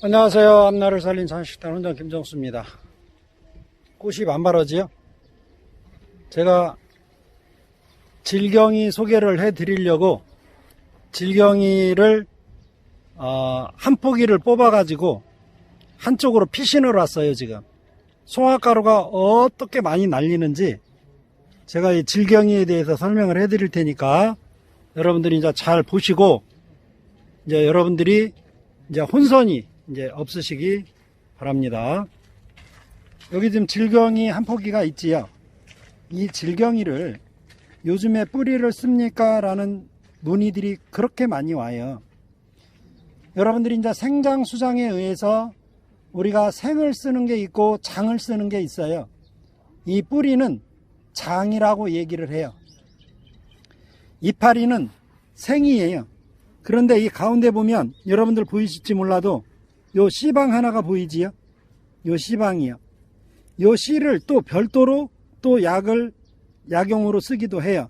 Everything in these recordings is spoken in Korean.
안녕하세요. 앞날을 살린 산식단 원장 김정수입니다. 꽃이 만발하지요? 제가 질경이 소개를 해 드리려고 질경이를 어, 한 포기를 뽑아 가지고 한쪽으로 피신을 왔어요, 지금. 송화가루가 어떻게 많이 날리는지 제가 이 질경이에 대해서 설명을 해 드릴 테니까 여러분들이 이제 잘 보시고 이제 여러분들이 이제 혼선이 이제 없으시기 바랍니다. 여기 지금 질경이 한 포기가 있지요. 이 질경이를 요즘에 뿌리를 씁니까? 라는 문의들이 그렇게 많이 와요. 여러분들이 이제 생장 수장에 의해서 우리가 생을 쓰는 게 있고 장을 쓰는 게 있어요. 이 뿌리는 장이라고 얘기를 해요. 이파리는 생이에요. 그런데 이 가운데 보면 여러분들 보이실지 몰라도 요 씨방 하나가 보이지요? 요 씨방이요. 요 씨를 또 별도로 또 약을 약용으로 쓰기도 해요.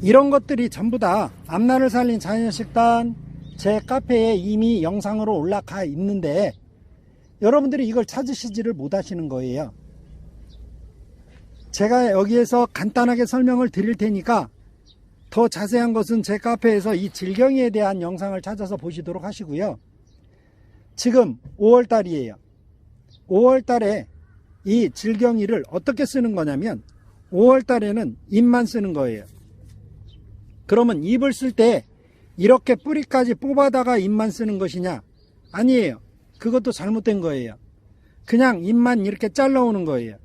이런 것들이 전부 다 앞날을 살린 자연식단 제 카페에 이미 영상으로 올라가 있는데 여러분들이 이걸 찾으시지를 못하시는 거예요. 제가 여기에서 간단하게 설명을 드릴 테니까 더 자세한 것은 제 카페에서 이 질경이에 대한 영상을 찾아서 보시도록 하시고요. 지금 5월달이에요. 5월달에 이 질경이를 어떻게 쓰는 거냐면 5월달에는 잎만 쓰는 거예요. 그러면 잎을 쓸 때 이렇게 뿌리까지 뽑아다가 잎만 쓰는 것이냐? 아니에요. 그것도 잘못된 거예요. 그냥 잎만 이렇게 잘라오는 거예요.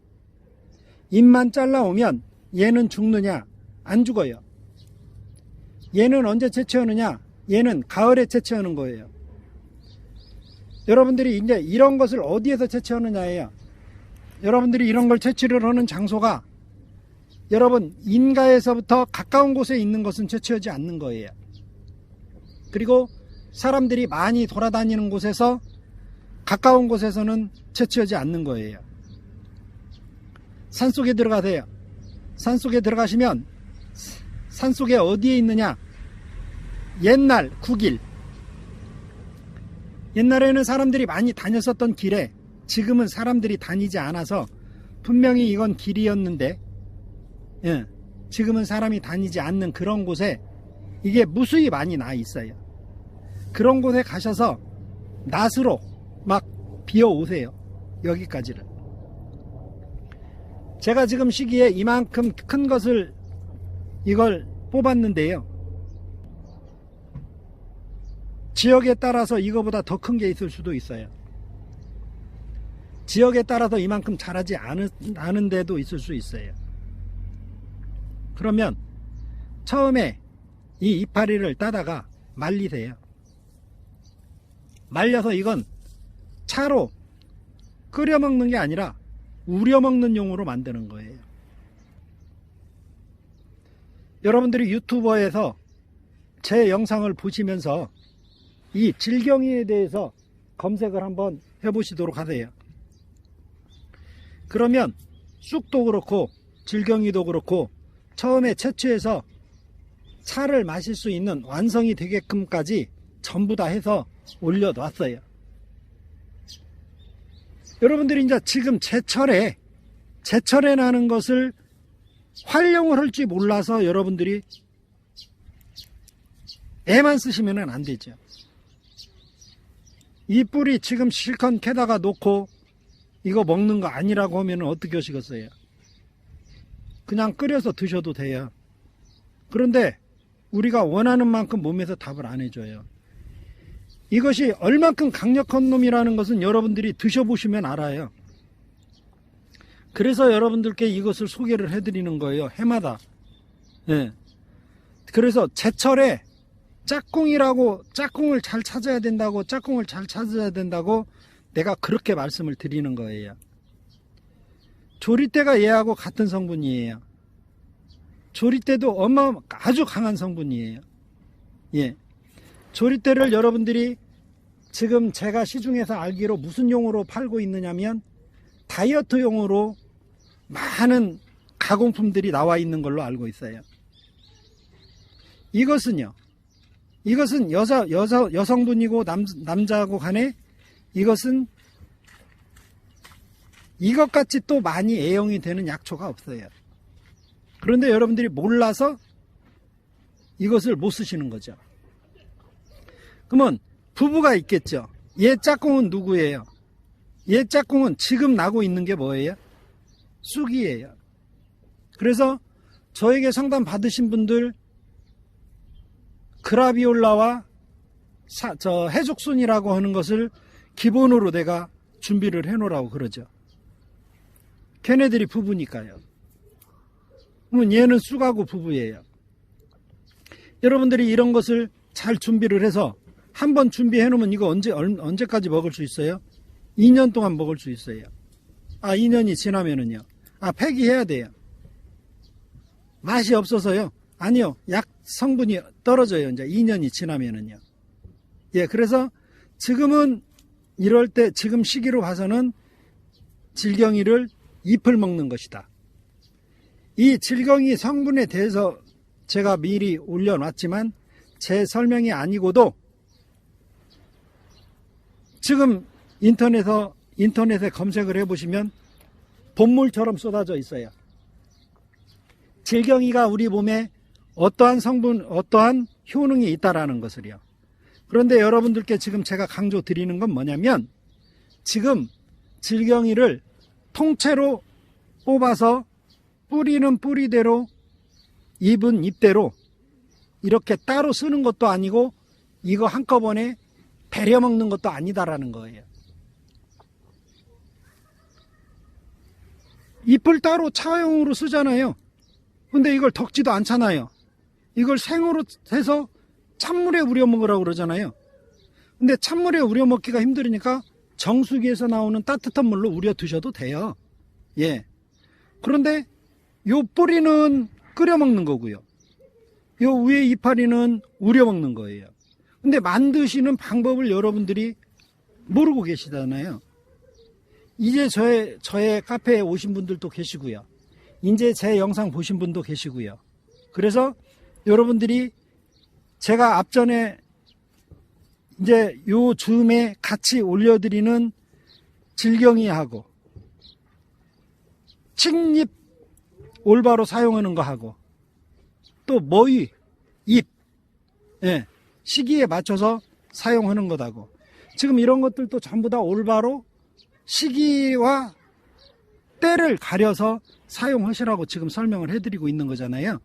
잎만 잘라오면 얘는 죽느냐? 안 죽어요. 얘는 언제 채취하느냐? 얘는 가을에 채취하는 거예요. 여러분들이 이제 이런 것을 어디에서 채취하느냐예요. 여러분들이 이런 걸 채취를 하는 장소가 여러분 인가에서부터 가까운 곳에 있는 것은 채취하지 않는 거예요. 그리고 사람들이 많이 돌아다니는 곳에서 가까운 곳에서는 채취하지 않는 거예요. 산 속에 들어가세요. 산 속에 들어가시면 산 속에 어디에 있느냐? 옛날 국일. 옛날에는 사람들이 많이 다녔었던 길에 지금은 사람들이 다니지 않아서 분명히 이건 길이었는데 예, 지금은 사람이 다니지 않는 그런 곳에 이게 무수히 많이 나 있어요. 그런 곳에 가셔서 낫으로 막 비어 오세요. 여기까지를. 제가 지금 시기에 이만큼 큰 것을 이걸 뽑았는데요. 지역에 따라서 이거보다 더 큰 게 있을 수도 있어요. 지역에 따라서 이만큼 자라지 않은, 데도 있을 수 있어요. 그러면 처음에 이 이파리를 따다가 말리세요. 말려서 이건 차로 끓여 먹는 게 아니라 우려 먹는 용으로 만드는 거예요. 여러분들이 유튜버에서 제 영상을 보시면서 이 질경이에 대해서 검색을 한번 해보시도록 하세요. 그러면 쑥도 그렇고 질경이도 그렇고 처음에 채취해서 차를 마실 수 있는 완성이 되게끔까지 전부 다 해서 올려놨어요. 여러분들이 이제 지금 제철에 제철에 나는 것을 활용을 할줄 몰라서 여러분들이 애만 쓰시면 안 되죠. 이 뿌리 지금 실컷 캐다가 놓고 이거 먹는 거 아니라고 하면 어떻게 하시겠어요? 그냥 끓여서 드셔도 돼요. 그런데 우리가 원하는 만큼 몸에서 답을 안 해줘요. 이것이 얼만큼 강력한 놈이라는 것은 여러분들이 드셔보시면 알아요. 그래서 여러분들께 이것을 소개를 해드리는 거예요. 해마다. 예. 그래서 제철에 짝꿍이라고 짝꿍을 잘 찾아야 된다고 짝꿍을 잘 찾아야 된다고 내가 그렇게 말씀을 드리는 거예요. 조리대가 얘하고 같은 성분이에요. 조리대도 어마 아주 강한 성분이에요. 예. 조리대를 여러분들이 지금 제가 시중에서 알기로 무슨 용으로 팔고 있느냐면 다이어트용으로 많은 가공품들이 나와 있는 걸로 알고 있어요. 이것은요. 이것은 여자, 여자, 여성분이고 남, 남자고 간에 이것은 이것같이 또 많이 애용이 되는 약초가 없어요. 그런데 여러분들이 몰라서 이것을 못 쓰시는 거죠. 그러면 부부가 있겠죠. 얘 짝꿍은 누구예요? 얘 짝꿍은 지금 나고 있는 게 뭐예요? 쑥이에요. 그래서 저에게 상담 받으신 분들 그라비올라와 사- 저 해죽순이라고 하는 것을 기본으로 내가 준비를 해놓으라고 그러죠. 걔네들이 부부니까요. 그러면 얘는 쑥하고 부부예요. 여러분들이 이런 것을 잘 준비를 해서 한 번 준비해 놓으면 이거 언제 얼- 언제까지 먹을 수 있어요? 2년 동안 먹을 수 있어요. 아 2년이 지나면은요. 아 폐기해야 돼요. 맛이 없어서요. 아니요. 약 성분이 떨어져요. 이제 2년이 지나면은요. 예, 그래서 지금은 이럴 때 지금 시기로 봐서는 질경이를 잎을 먹는 것이다. 이 질경이 성분에 대해서 제가 미리 올려놨지만 제 설명이 아니고도 지금 인터넷에, 인터넷에 검색을 해보시면 본물처럼 쏟아져 있어요. 질경이가 우리 몸에 어떠한 성분, 어떠한 효능이 있다라는 것을요. 그런데 여러분들께 지금 제가 강조 드리는 건 뭐냐면 지금 질경이를 통째로 뽑아서 뿌리는 뿌리대로 잎은 잎대로 이렇게 따로 쓰는 것도 아니고 이거 한꺼번에 배려 먹는 것도 아니다라는 거예요. 잎을 따로 차용으로 쓰잖아요. 근데 이걸 덕지도 않잖아요. 이걸 생으로 해서 찬물에 우려 먹으라고 그러잖아요. 근데 찬물에 우려 먹기가 힘들으니까 정수기에서 나오는 따뜻한 물로 우려 드셔도 돼요. 예. 그런데 요 뿌리는 끓여 먹는 거고요. 요 위에 이파리는 우려 먹는 거예요. 근데 만드시는 방법을 여러분들이 모르고 계시잖아요. 이제 저의, 저의 카페에 오신 분들도 계시고요. 이제 제 영상 보신 분도 계시고요. 그래서 여러분들이 제가 앞전에 이제 요 즈음에 같이 올려드리는 질경이하고 칡잎 올바로 사용하는 거 하고 또 머위, 잎, 예, 시기에 맞춰서 사용하는 것하고 지금 이런 것들도 전부 다 올바로 시기와 때를 가려서 사용하시라고 지금 설명을 해드리고 있는 거잖아요.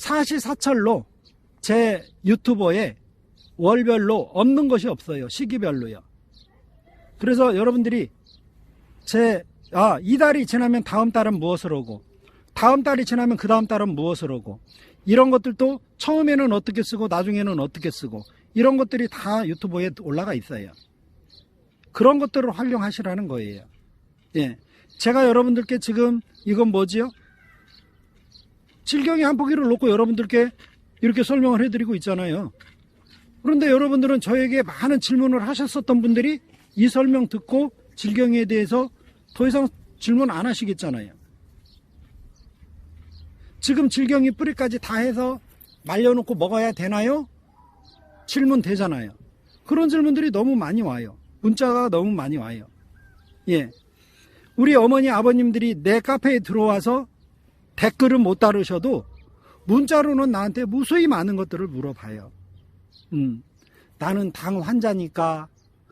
사시사철로 제 유튜버에 월별로 없는 것이 없어요. 시기별로요. 그래서 여러분들이 제, 아, 이 달이 지나면 다음 달은 무엇을 하고, 다음 달이 지나면 그 다음 달은 무엇을 하고, 이런 것들도 처음에는 어떻게 쓰고, 나중에는 어떻게 쓰고, 이런 것들이 다 유튜브에 올라가 있어요. 그런 것들을 활용하시라는 거예요. 예. 제가 여러분들께 지금 이건 뭐지요? 질경이 한 포기를 놓고 여러분들께 이렇게 설명을 해드리고 있잖아요. 그런데 여러분들은 저에게 많은 질문을 하셨었던 분들이 이 설명 듣고 질경에 대해서 더 이상 질문 안 하시겠잖아요. 지금 질경이 뿌리까지 다 해서 말려놓고 먹어야 되나요? 질문 되잖아요. 그런 질문들이 너무 많이 와요. 문자가 너무 많이 와요. 예. 우리 어머니 아버님들이 내 카페에 들어와서 댓글은 못 다루셔도 문자로는 나한테 무수히 많은 것들을 물어봐요. 음, 나는 당 환자니까,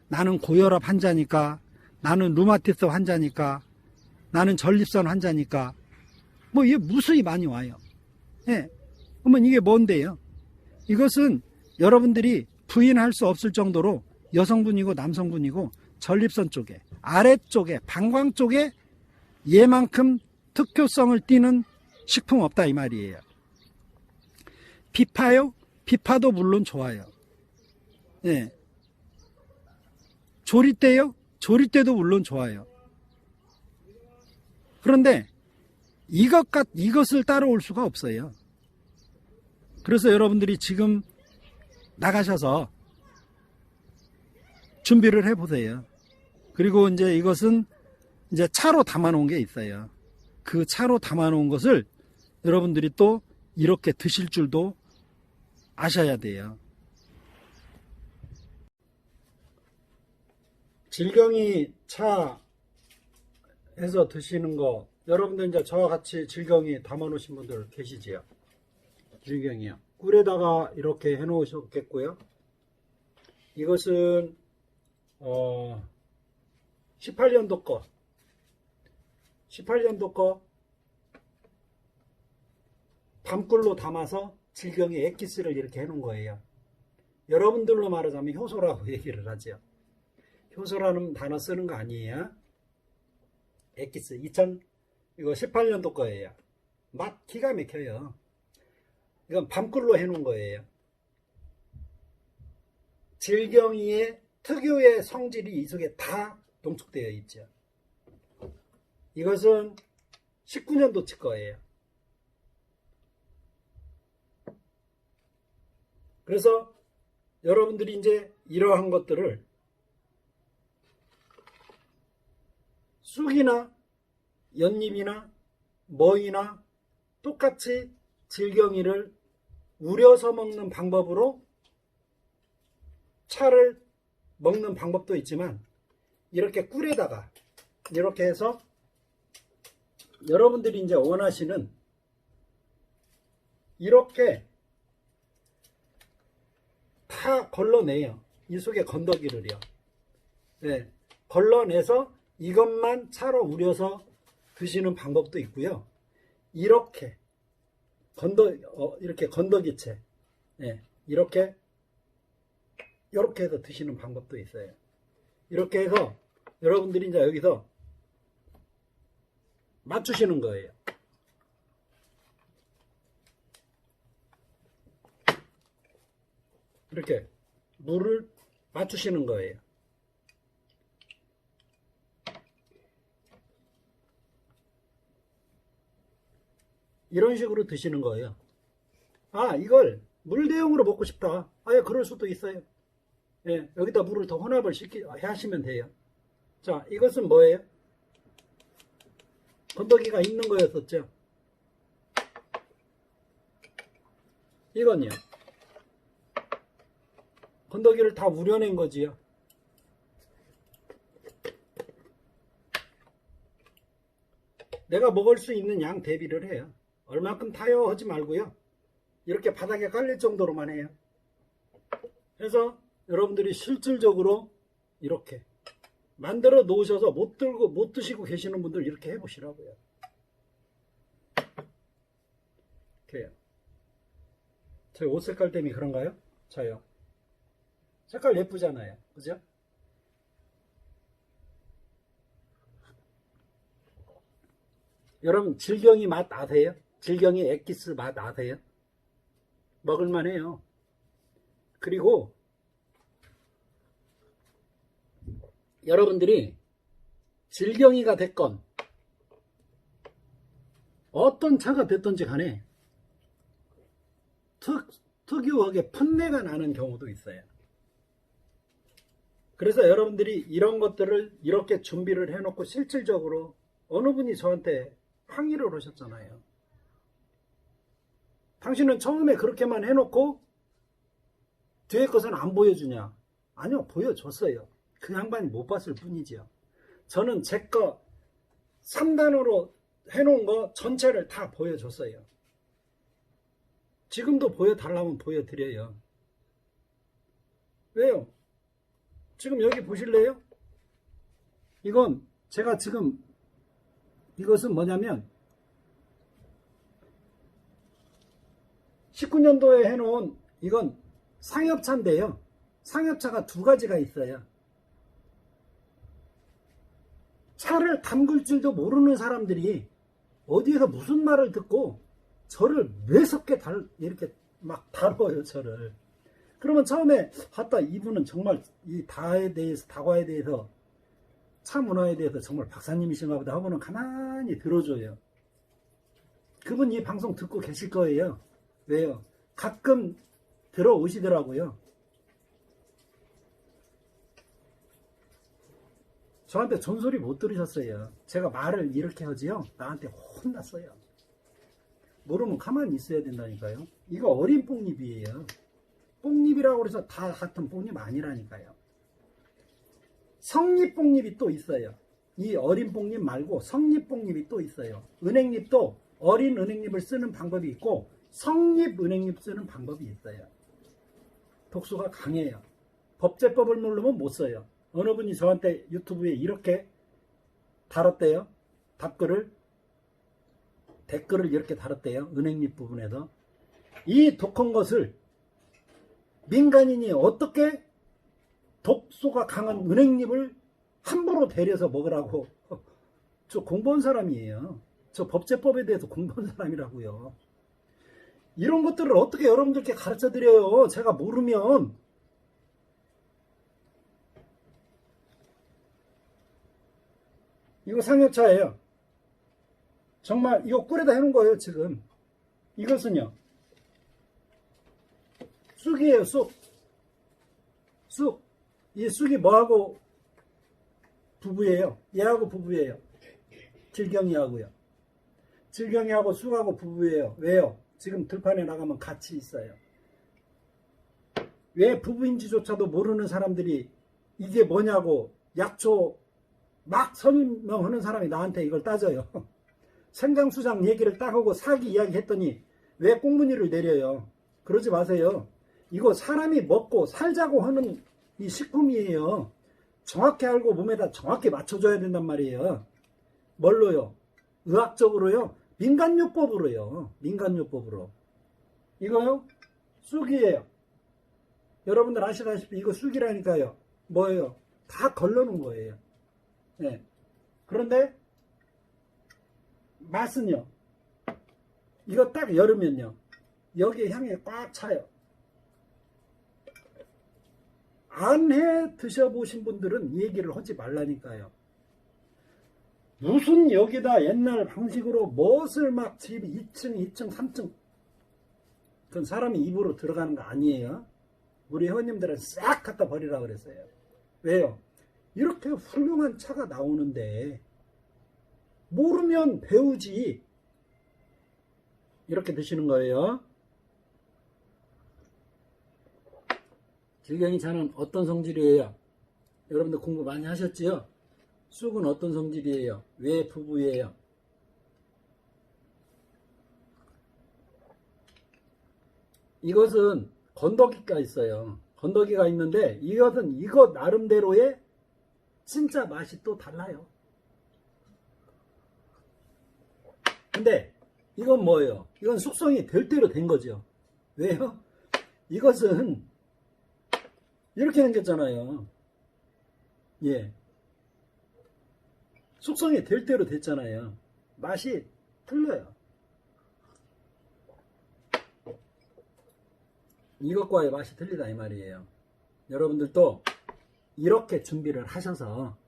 나는 고혈압 환자니까, 나는 루마티스 환자니까, 나는 전립선 환자니까, 뭐 이게 무수히 많이 와요. 예. 그러면 이게 뭔데요? 이것은 여러분들이 부인할 수 없을 정도로 여성분이고 남성분이고 전립선 쪽에, 아래쪽에, 방광 쪽에 얘만큼 특효성을 띠는 식품 없다 이 말이에요. 비파요? 비파도 물론 좋아요. 예. 조리대요? 조리대도 물론 좋아요. 그런데 이것과 이것을 따라올 수가 없어요. 그래서 여러분들이 지금 나가셔서 준비를 해 보세요. 그리고 이제 이것은 이제 차로 담아 놓은 게 있어요. 그 차로 담아 놓은 것을 여러분들이 또 이렇게 드실 줄도 아셔야 돼요. 질경이 차 해서 드시는 거 여러분들 이제 저와 같이 질경이 담아 놓으신 분들 계시지요? 질경이요. 꿀에다가 이렇게 해 놓으셨겠고요. 이것은 어 18년도 거 18년도 거 밤꿀로 담아서 질경의 액기스를 이렇게 해 놓은 거예요. 여러분들로 말하자면 효소라고 얘기를 하죠. 효소라는 단어 쓰는 거 아니에요. 엑기스 2000 이거 18년도 거예요. 맛 기가 막혀요. 이건 밤꿀로 해놓은 거예요. 질경이의 특유의 성질이 이 속에 다 농축되어 있죠. 이것은 19년도 치 거예요. 그래서 여러분들이 이제 이러한 것들을 쑥이나 연잎이나 머이나 똑같이 질경이를 우려서 먹는 방법으로 차를 먹는 방법도 있지만 이렇게 꿀에다가 이렇게 해서 여러분들이 이제 원하시는 이렇게 다 걸러내요. 이 속에 건더기를요. 네, 걸러내서 이것만 차로 우려서 드시는 방법도 있고요. 이렇게 건더 어, 이렇게 건더기채, 네, 이렇게 이렇게 해서 드시는 방법도 있어요. 이렇게 해서 여러분들이 이제 여기서 맞추시는 거예요. 이렇게 물을 맞추시는 거예요. 이런 식으로 드시는 거예요. 아, 이걸 물 대용으로 먹고 싶다. 아예 그럴 수도 있어요. 예, 여기다 물을 더 혼합을 시키, 하시면 돼요. 자, 이것은 뭐예요? 건더기가 있는 거였었죠. 이건요. 건더기를 다 우려낸 거지요. 내가 먹을 수 있는 양 대비를 해요. 얼만큼 타요 하지 말고요. 이렇게 바닥에 깔릴 정도로만 해요. 그래서 여러분들이 실질적으로 이렇게 만들어 놓으셔서 못 들고 못 드시고 계시는 분들 이렇게 해보시라고요. 이렇게요. 저희 옷 색깔 때문에 그런가요? 저요. 색깔 예쁘잖아요. 그죠? 여러분 질경이 맛 아세요? 질경이 엑기스 맛 아세요? 먹을만 해요. 그리고 여러분들이 질경이가 됐건 어떤 차가 됐든지 간에 특, 특유하게 풋내가 나는 경우도 있어요. 그래서 여러분들이 이런 것들을 이렇게 준비를 해놓고 실질적으로 어느 분이 저한테 항의를 하셨잖아요. 당신은 처음에 그렇게만 해놓고 뒤에 것은 안 보여주냐? 아니요, 보여줬어요. 그 양반이 못 봤을 뿐이지요. 저는 제 거 3단으로 해놓은 거 전체를 다 보여줬어요. 지금도 보여달라면 보여드려요. 왜요? 지금 여기 보실래요? 이건 제가 지금 이것은 뭐냐면 19년도에 해놓은 이건 상엽차인데요. 상엽차가 두 가지가 있어요. 차를 담글 줄도 모르는 사람들이 어디에서 무슨 말을 듣고 저를 매섭게 달, 이렇게 막 다뤄요, 저를. 그러면 처음에, 하다 이분은 정말 이 다에 대해서, 다과에 대해서, 차 문화에 대해서 정말 박사님이신가 보다 하고는 가만히 들어줘요. 그분 이 방송 듣고 계실 거예요. 왜요? 가끔 들어오시더라고요. 저한테 존소리 못 들으셨어요. 제가 말을 이렇게 하지요. 나한테 혼났어요. 모르면 가만히 있어야 된다니까요. 이거 어린 뽕잎이에요. 뽕잎이라고 해서 다 같은 뽕잎 아니라니까요. 성잎 뽕잎이 또 있어요. 이 어린 뽕잎 말고 성잎 뽕잎이 또 있어요. 은행잎도 어린 은행잎을 쓰는 방법이 있고 성잎 은행잎 쓰는 방법이 있어요. 독소가 강해요. 법제법을 모르면 못 써요. 어느 분이 저한테 유튜브에 이렇게 달았대요. 답글을 댓글을 이렇게 달았대요. 은행잎 부분에서 이 독한 것을 민간인이 어떻게 독소가 강한 은행잎을 함부로 데려서 먹으라고 저 공부한 사람이에요. 저 법제법에 대해서 공부한 사람이라고요. 이런 것들을 어떻게 여러분들께 가르쳐 드려요? 제가 모르면 이거 상여차예요. 정말 이거 꿀에다 해놓은 거예요 지금. 이것은요. 쑥이에요 쑥. 쑥. 이 쑥이 뭐하고 부부예요. 얘하고 부부예요. 질경이하고요. 질경이하고 쑥하고 부부예요. 왜요? 지금 들판에 나가면 같이 있어요. 왜 부부인지조차도 모르는 사람들이 이게 뭐냐고 약초 막 설명하는 사람이 나한테 이걸 따져요. 생강수장 얘기를 딱 하고 사기 이야기 했더니 왜 꽁무니를 내려요? 그러지 마세요. 이거 사람이 먹고 살자고 하는 이 식품이에요. 정확히 알고 몸에다 정확히 맞춰줘야 된단 말이에요. 뭘로요? 의학적으로요? 민간요법으로요. 민간요법으로. 이거요? 쑥이에요. 여러분들 아시다시피 이거 쑥이라니까요. 뭐예요? 다 걸러놓은 거예요. 네. 그런데 맛은요. 이거 딱 열으면요. 여기에 향이 꽉 차요. 안 해 드셔보신 분들은 이 얘기를 하지 말라니까요. 무슨 여기다 옛날 방식으로 무엇을 막 집 2층, 2층, 3층 그건 사람이 입으로 들어가는 거 아니에요. 우리 회원님들은 싹 갖다 버리라 그랬어요. 왜요? 이렇게 훌륭한 차가 나오는데 모르면 배우지 이렇게 드시는 거예요. 질경이 차는 어떤 성질이에요? 여러분들 공부 많이 하셨지요? 쑥은 어떤 성질이에요? 왜 부부예요? 이것은 건더기가 있어요. 건더기가 있는데 이것은 이것 나름대로의 진짜 맛이 또 달라요. 근데 이건 뭐예요? 이건 숙성이 될 대로 된 거죠. 왜요? 이것은 이렇게 생겼잖아요. 예. 숙성이 될 대로 됐잖아요. 맛이 틀려요. 이것과의 맛이 틀리다 이 말이에요. 여러분들도 이렇게 준비를 하셔서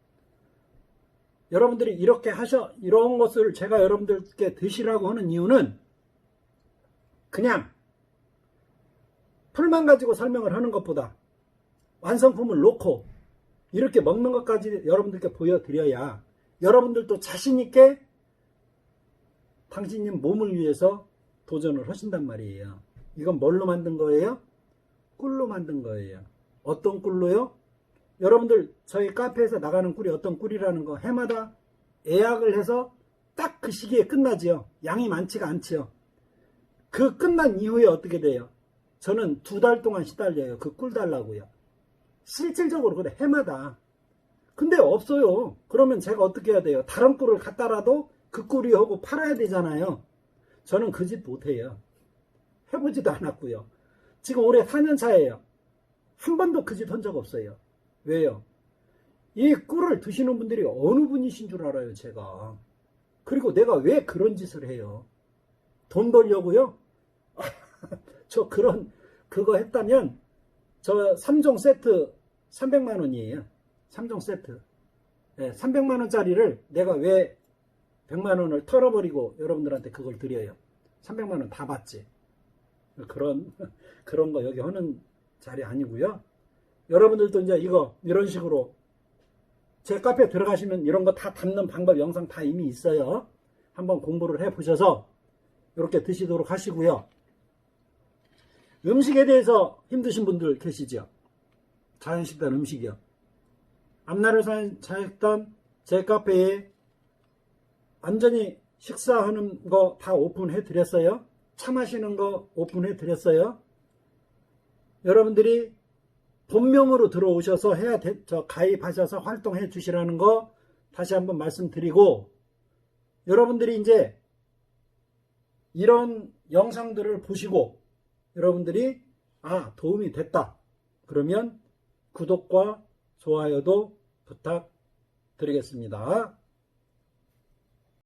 여러분들이 이렇게 하셔 이런 것을 제가 여러분들께 드시라고 하는 이유는 그냥 풀만 가지고 설명을 하는 것보다 완성품을 놓고 이렇게 먹는 것까지 여러분들께 보여드려야 여러분들도 자신있게 당신님 몸을 위해서 도전을 하신단 말이에요. 이건 뭘로 만든 거예요? 꿀로 만든 거예요. 어떤 꿀로요? 여러분들 저희 카페에서 나가는 꿀이 어떤 꿀이라는 거 해마다 예약을 해서 딱 그 시기에 끝나지요. 양이 많지가 않지요. 그 끝난 이후에 어떻게 돼요? 저는 두 달 동안 시달려요. 그 꿀 달라고요. 실질적으로 그래 해마다. 근데 없어요. 그러면 제가 어떻게 해야 돼요? 다른 꿀을 갖다라도 그 꿀이 하고 팔아야 되잖아요. 저는 그 짓 못해요. 해보지도 않았고요. 지금 올해 4년 차예요. 한 번도 그 짓 한 적 없어요. 왜요? 이 꿀을 드시는 분들이 어느 분이신 줄 알아요, 제가. 그리고 내가 왜 그런 짓을 해요? 돈 벌려고요? 저 그런, 그거 했다면, 저 3종 세트 300만 원이에요. 3종 세트. 네, 300만 원짜리를 내가 왜 100만 원을 털어버리고 여러분들한테 그걸 드려요. 300만 원 다 받지. 그런, 그런 거 여기 하는 자리 아니고요. 여러분들도 이제 이거 이런 식으로 제 카페 들어가시면 이런 거 다 담는 방법 영상 다 이미 있어요. 한번 공부를 해 보셔서 이렇게 드시도록 하시고요. 음식에 대해서 힘드신 분들 계시죠? 자연식단 음식이요. 앞날을 자연식단 제 카페에 완전히 식사하는 거 다 오픈해 드렸어요. 차 마시는 거 오픈해 드렸어요. 여러분들이 본명으로 들어오셔서 해야 돼, 저 가입하셔서 활동해 주시라는 거 다시 한번 말씀드리고 여러분들이 이제 이런 영상들을 보시고 여러분들이 아 도움이 됐다 그러면 구독과 좋아요도 부탁드리겠습니다.